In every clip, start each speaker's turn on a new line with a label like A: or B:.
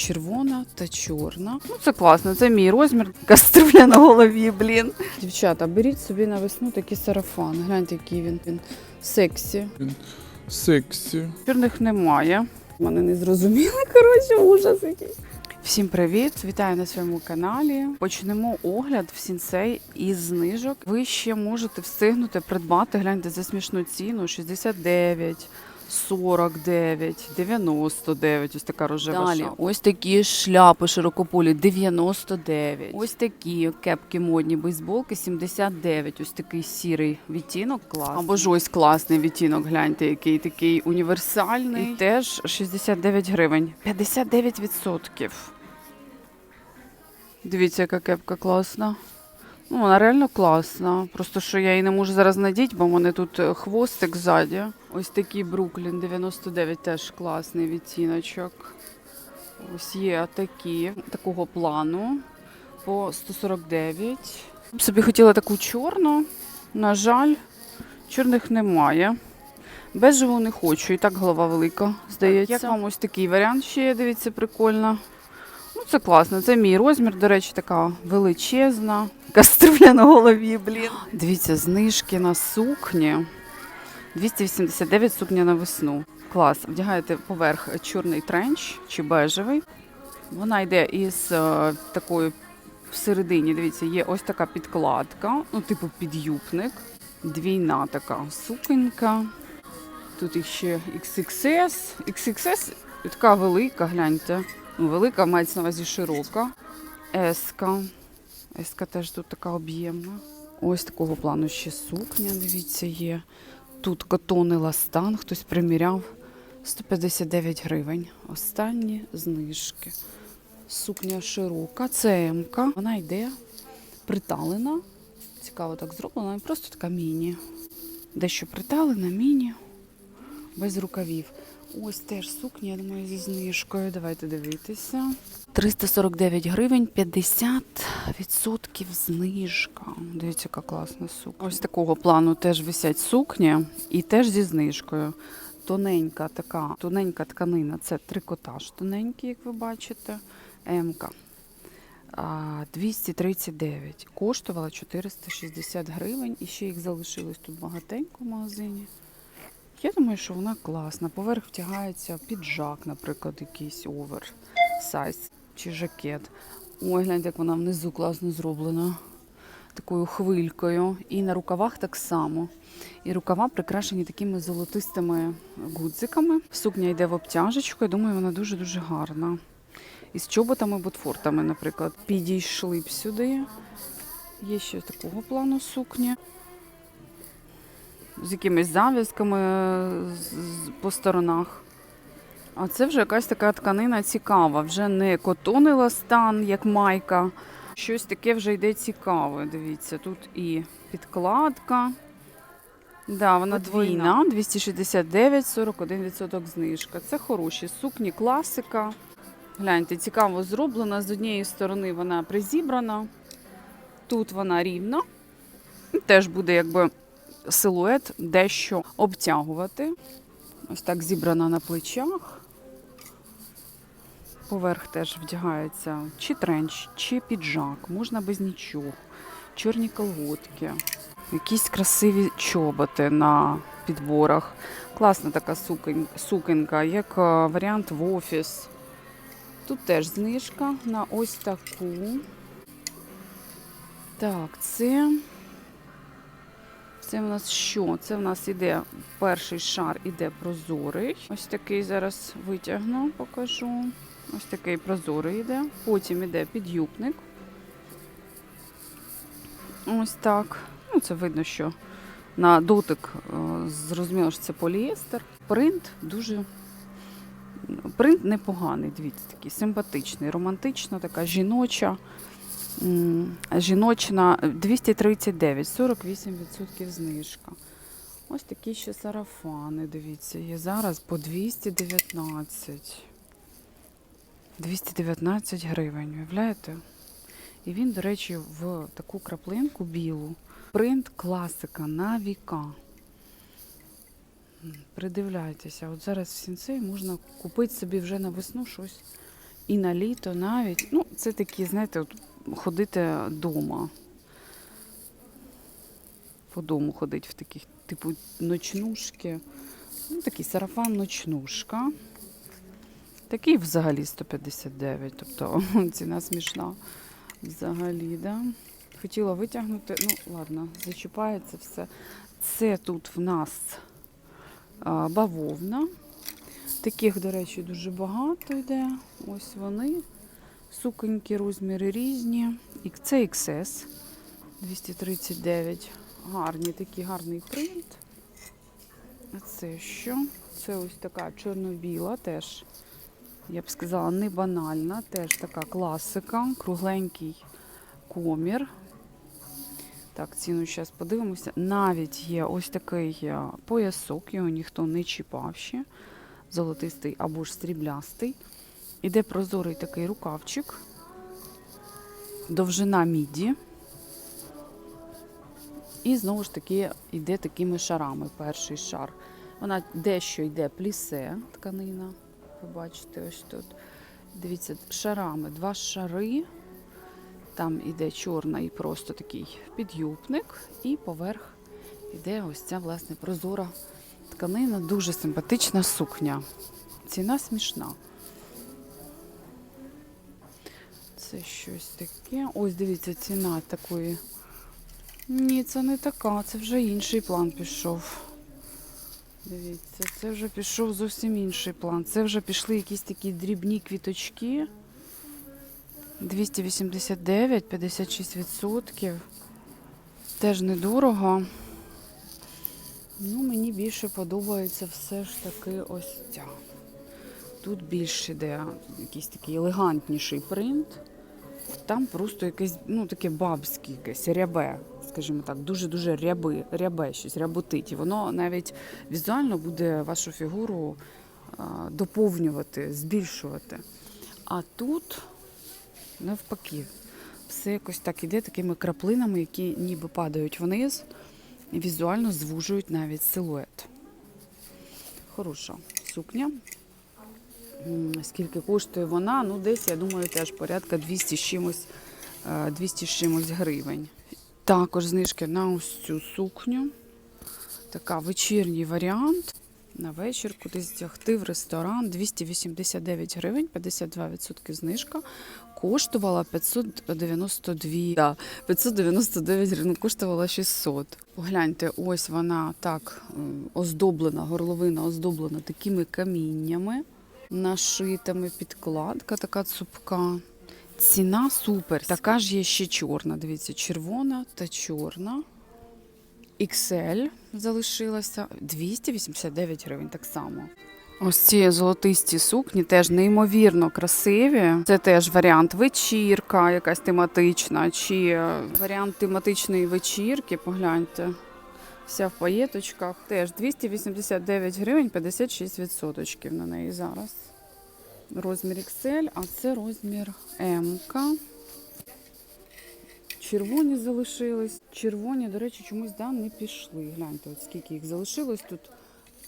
A: червона та чорна. Ну, це класно, це мій розмір. Кастрюля на голові, блін. Дівчата, беріть собі на весну такий сарафан. Гляньте, який він. Він сексі.
B: Сексі.
A: Чорних немає. Мене не зрозуміли, коротше, ужас який. Всім привіт! Вітаю на своєму каналі. Почнемо огляд в сінсей із знижок. Ви ще можете встигнути придбати, гляньте за смішну ціну 69. 49, 99, ось така рожева
C: Далі,
A: шапка. Ось такі шляпи широкополі 99. Ось такі кепки модні бейсболки 79. Ось такий сірий відтінок класний. Або ж ось класний відтінок, гляньте, який такий універсальний. І теж 69 гривень. 59%. Дивіться, яка кепка класна. Ну, вона реально класна. Просто що я її не можу зараз надіти, бо в мене тут е, хвостик ззаді. Ось такий Бруклін 99 теж класний відтіночок. Ось є такі, такого плану по 149. Б Собі хотіла таку чорну. На жаль, чорних немає. Бежеву не хочу, і так голова велика, здається. Як вам ось такий варіант ще є, дивіться, прикольно. Ну, це класно. Це мій розмір, до речі, така величезна. Кастрюля на голові, блін. Дивіться, знижки на сукні. 289 сукня на весну. Клас. Вдягаєте поверх чорний тренч чи бежевий. Вона йде із е, такою всередині. Дивіться, є ось така підкладка, ну, типу підюбник. Двійна така суконька. Тут їх ще XXS. XXS така велика, гляньте. Ну, велика, мається на увазі широка. Еска. Еска теж тут така об'ємна. Ось такого плану ще сукня, дивіться, є. Тут котон ластан, хтось приміряв. 159 гривень. Останні знижки. Сукня широка, це МК. Вона йде приталена. Цікаво так зроблена, просто така міні. Дещо приталена, міні, без рукавів. Ось теж сукня, я думаю, зі знижкою. Давайте дивитися. 349 гривень, 50% знижка. Дивіться, яка класна сукня. Ось такого плану теж висять сукні і теж зі знижкою. Тоненька така, тоненька тканина це трикотаж тоненький, як ви бачите. МК. А, 239. Коштувала 460 гривень. І ще їх залишилось тут багатенько в магазині. Я думаю, що вона класна. Поверх втягається піджак, наприклад, якийсь оверсайз чи жакет. Ой, гляньте, як вона внизу класно зроблена. Такою хвилькою. І на рукавах так само. І рукава прикрашені такими золотистими гудзиками. Сукня йде в обтяжечку. Я думаю, вона дуже-дуже гарна. Із чоботами, ботфортами, наприклад. Підійшли б сюди. Є ще такого плану сукні з якимись зав'язками по сторонах. А це вже якась така тканина цікава. Вже не котон і ластан, як майка. Щось таке вже йде цікаве. Дивіться, тут і підкладка. Да, вона двійна, 269, 41% знижка. Це хороші сукні, класика. Гляньте, цікаво зроблена. З однієї сторони вона призібрана, тут вона рівна. Теж буде якби силует дещо обтягувати. Ось так зібрана на плечах. Поверх теж вдягається чи тренч, чи піджак, можна без нічого. Чорні колготки, якісь красиві чоботи на підборах. Класна така сукенка, як е, варіант в офіс. Тут теж знижка на ось таку. Так, це. Це в нас що? Це в нас іде перший шар, іде прозорий. Ось такий зараз витягну, покажу. Ось такий прозорий йде. Потім іде підюбник. Ось так. Ну, це видно, що на дотик е, зрозуміло, що це поліестер. Принт дуже. Принт непоганий, дивіться, такий симпатичний, романтична, така жіноча. Жіночна 239, 48% знижка. Ось такі ще сарафани, дивіться, є зараз по 219. 219 гривень, уявляєте? І він, до речі, в таку краплинку білу. Принт класика на віка. Придивляйтеся, от зараз в сінцей можна купити собі вже на весну щось І на літо навіть. Ну, це такі, знаєте, от ходити вдома. По дому ходить в таких, типу, ночнушки. Ну, такий сарафан ночнушка. Такий взагалі 159, тобто ціна смішна взагалі, да. Хотіла витягнути, ну ладно, зачіпається все. Це тут в нас а, бавовна. Таких, до речі, дуже багато йде. Ось вони. Суконькі, розміри різні. Це XS 239. Гарні, такий гарний принт. А це що? Це ось така чорно-біла, теж, я б сказала, не банальна, теж така класика, кругленький комір. Так, ціну зараз подивимося. Навіть є ось такий е, поясок, його ніхто не чіпав ще. Золотистий або ж сріблястий. Іде прозорий такий рукавчик. Довжина міді. І знову ж таки йде такими шарами. Перший шар. Вона дещо йде плісе тканина. Ви бачите, ось тут. Дивіться, шарами. Два шари. Там іде чорний просто такий підюбник, і поверх іде ось ця власне прозора тканина, дуже симпатична сукня. Ціна смішна. Це щось таке. Ось дивіться, ціна такої. Ні, це не така, це вже інший план пішов. Дивіться, це вже пішов зовсім інший план. Це вже пішли якісь такі дрібні квіточки. 289, 56%. Теж недорого. Ну, мені більше подобається все ж таки ось ця. Тут більше йде якийсь такий елегантніший принт. Там просто якесь, ну, таке бабське, якесь рябе, скажімо так, дуже-дуже ряби, рябе щось, ряботить. І воно навіть візуально буде вашу фігуру доповнювати, збільшувати. А тут навпаки, все якось так іде такими краплинами, які ніби падають вниз і візуально звужують навіть силует. Хороша сукня. Скільки коштує вона? Ну, десь, я думаю, теж порядка 200 з чимось, е, 200 з чимось гривень. Також знижки на ось цю сукню. Така вечірній варіант. На вечір кудись вдягти в ресторан 289 гривень, 52% знижка. Коштувала 592, да, 599 гривень, коштувала 600. Погляньте, ось вона так е, оздоблена, горловина оздоблена такими каміннями, нашитими, підкладка така цупка. Ціна супер. Така ж є ще чорна. Дивіться, червона та чорна. XL залишилася 289 гривень так само. Ось ці золотисті сукні теж неймовірно красиві. Це теж варіант вечірка, якась тематична, чи е, варіант тематичної вечірки. Погляньте. Вся в паєточках. Теж 289 гривень, 56% на неї зараз. Розмір XL, а це розмір М. Червоні залишились. Червоні, до речі, чомусь да, не пішли. Гляньте, от скільки їх залишилось тут.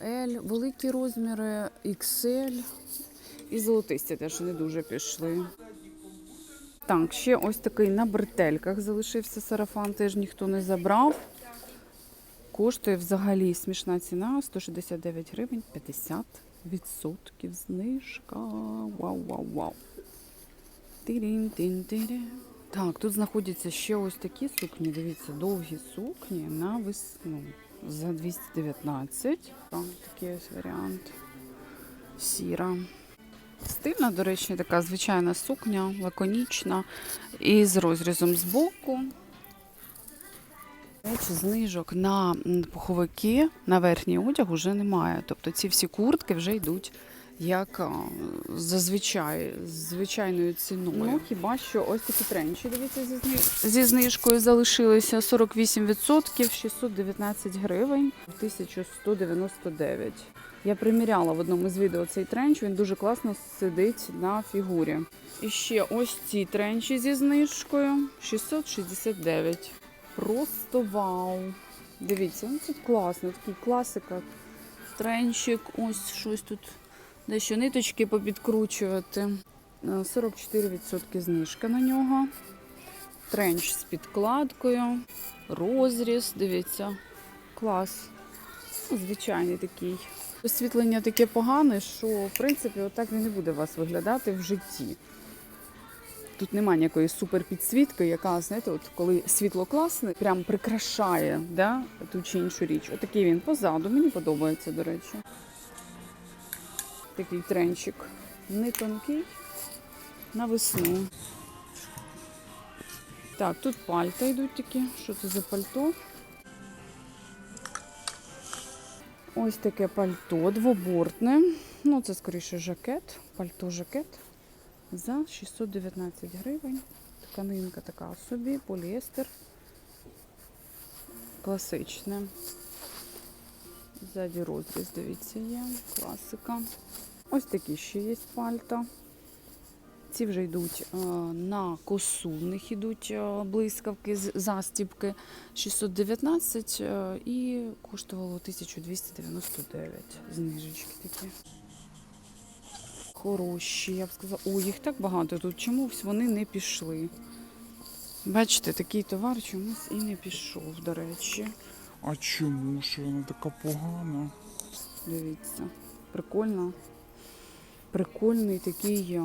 A: L, великі розміри, XL і золотисті теж не дуже пішли. Так, ще ось такий на бретельках залишився сарафан, теж ніхто не забрав. Коштує взагалі смішна ціна 169 гривень 50% знижка. Вау, вау, вау. Тирін-тин-тирі. Так, тут знаходяться ще ось такі сукні. Дивіться, довгі сукні на весну за 219. Там такий ось варіант. Сіра. Стильна, до речі, така звичайна сукня, лаконічна і з розрізом з боку. До речі, знижок на пуховики на верхній одяг вже немає. Тобто ці всі куртки вже йдуть як зазвичай, звичайною ціною. Ну, хіба що ось такі тренчі, дивіться, зі, зни- зі знижкою залишилися 48%, 619 гривень, 1199. Я приміряла в одному з відео цей тренч, він дуже класно сидить на фігурі. І ще ось ці тренчі зі знижкою 669. Просто вау! Дивіться, ну це класно, такий класика. Тренчик, ось щось тут дещо ниточки попідкручувати. Е, 44% знижка на нього. Тренч з підкладкою. Розріз, дивіться, клас. Ну, Звичайний такий. Освітлення таке погане, що в принципі отак він і буде у вас виглядати в житті. Тут немає ніякої суперпідсвітки, яка, знаєте, от коли світло класне, прям прикрашає да, ту чи іншу річ. Отакий він позаду, мені подобається, до речі. Такий тренчик. Не тонкий, на весну. Так, тут пальта йдуть такі. Що це за пальто? Ось таке пальто двобортне. Ну, це скоріше жакет. Пальто-жакет за 619 гривень. Тканинка така собі, поліестер. Класичне. Ззаді розріз, дивіться, є. Класика. Ось такі ще є пальта. Ці вже йдуть е, на косу, в них йдуть е, блискавки, з- застібки 619 е, і коштувало 1299 знижечки такі. Хороші, я б сказала. Ой, їх так багато тут. Чомусь вони не пішли. Бачите, такий товар чомусь і не пішов, до речі.
B: А чому ж вона така погана?
A: Дивіться, прикольно. Прикольний такий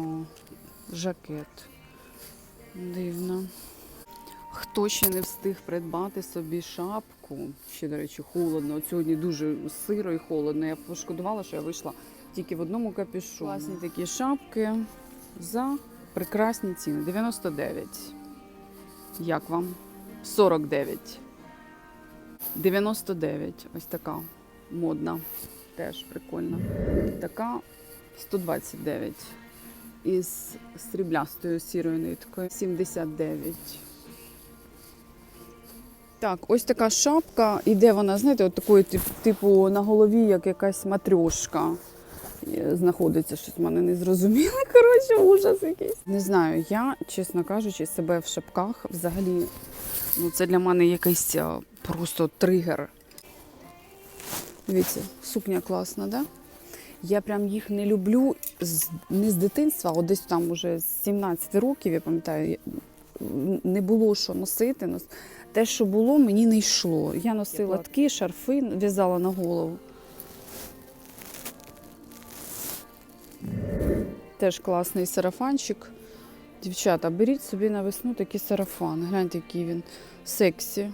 A: жакет. Дивно. Хто ще не встиг придбати собі шапку? Ще, до речі, холодно. От сьогодні дуже сиро і холодно. Я пошкодувала, що я вийшла тільки в одному капюшоні. Класні такі шапки за прекрасні ціни. 99. Як вам? 49. 99. Ось така модна. Теж прикольна. Така 129. Із сріблястою сірою ниткою 79. Так, ось така шапка. Іде вона, знаєте, от такої типу на голові, як якась матрьошка. Е, Знаходиться щось в мене не зрозуміло. Коротше, ужас якийсь. Не знаю, я, чесно кажучи, себе в шапках взагалі. Ну, це для мене якийсь просто тригер. Дивіться, сукня класна, да? Я прям їх не люблю не з дитинства, а десь там уже з 17 років, я пам'ятаю, не було що носити. Те, що було, мені не йшло. Я носила такі шарфи, в'язала на голову. Теж класний сарафанчик. Дівчата, беріть собі на весну такий сарафан. Гляньте, який він сексі.